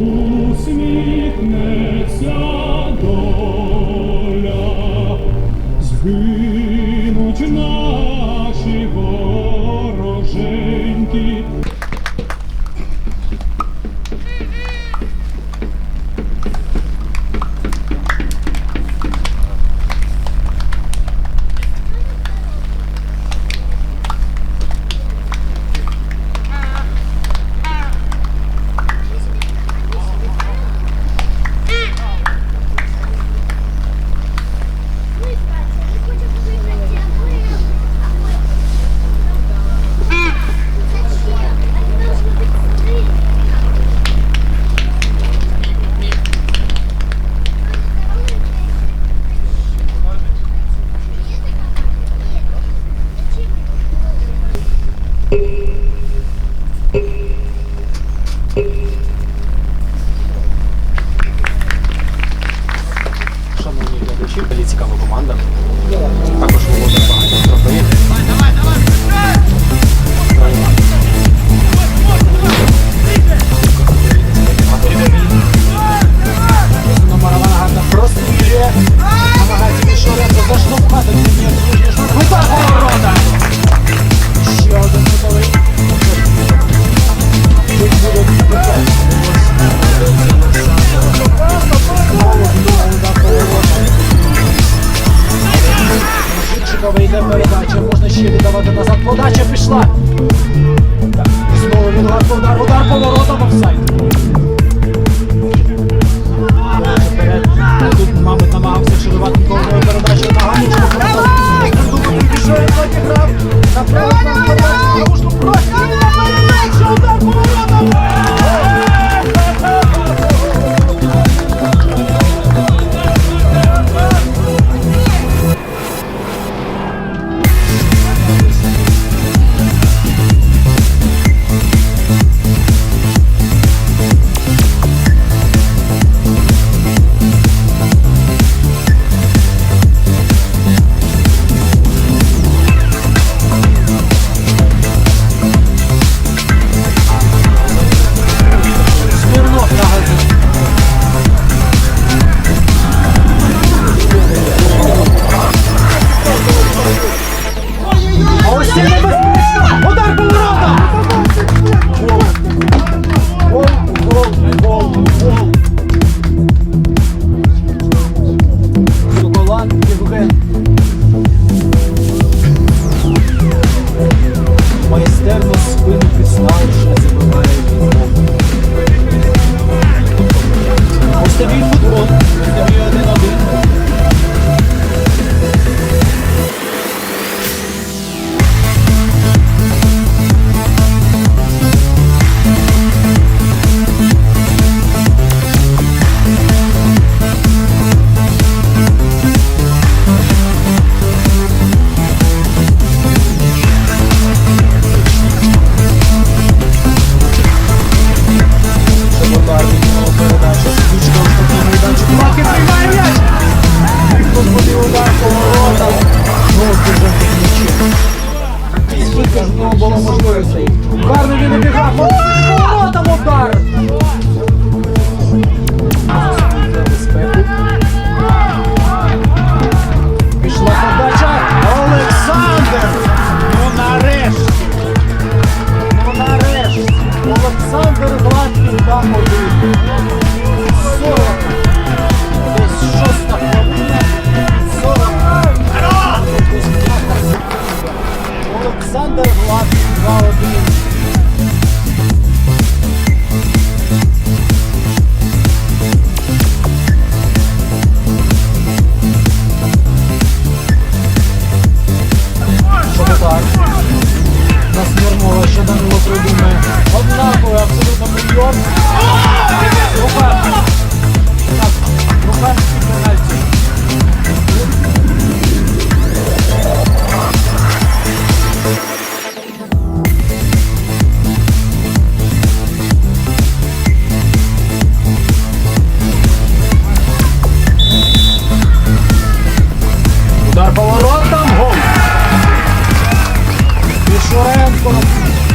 усміхнеться. Поверхова йде передача, можна ще віддавати назад. Подача пішла. І знову він удар, удар поворотом офсайд.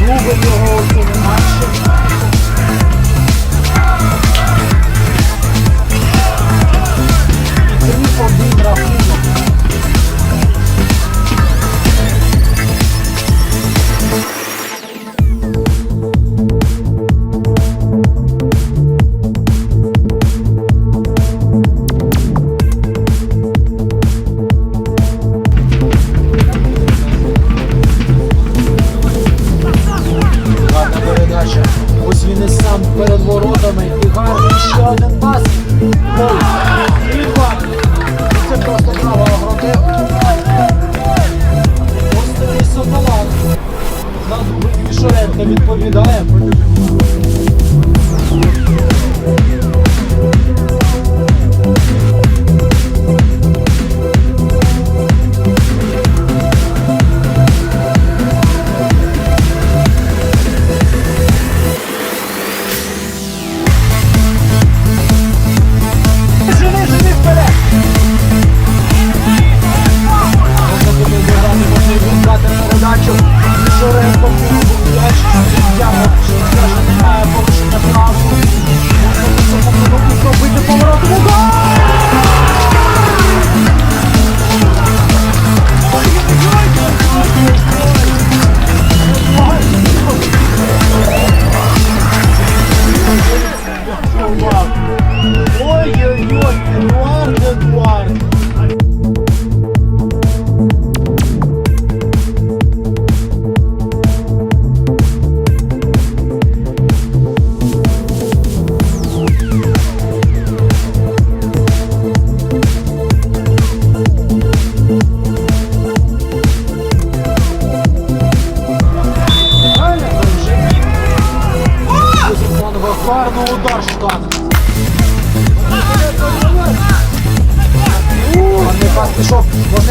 Любимо його усім нашим.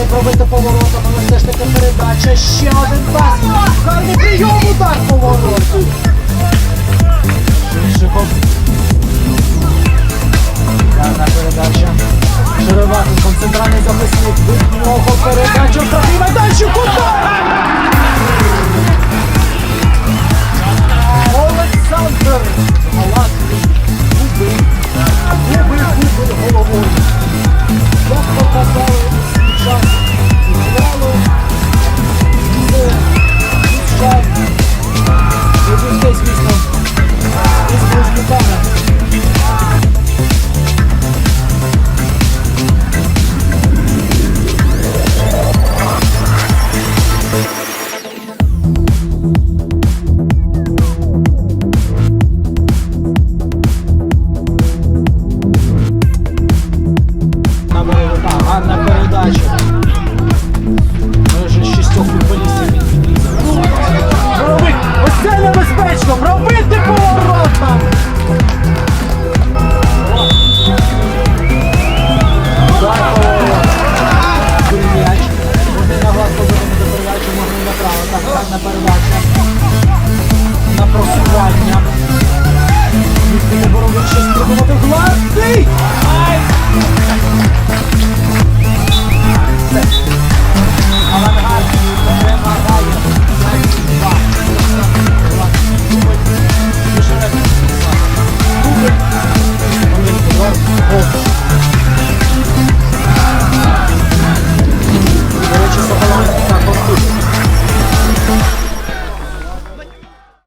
не пробити поворотом, але все ж таки передача. Ще один пас. Гарний прийом удар повороту.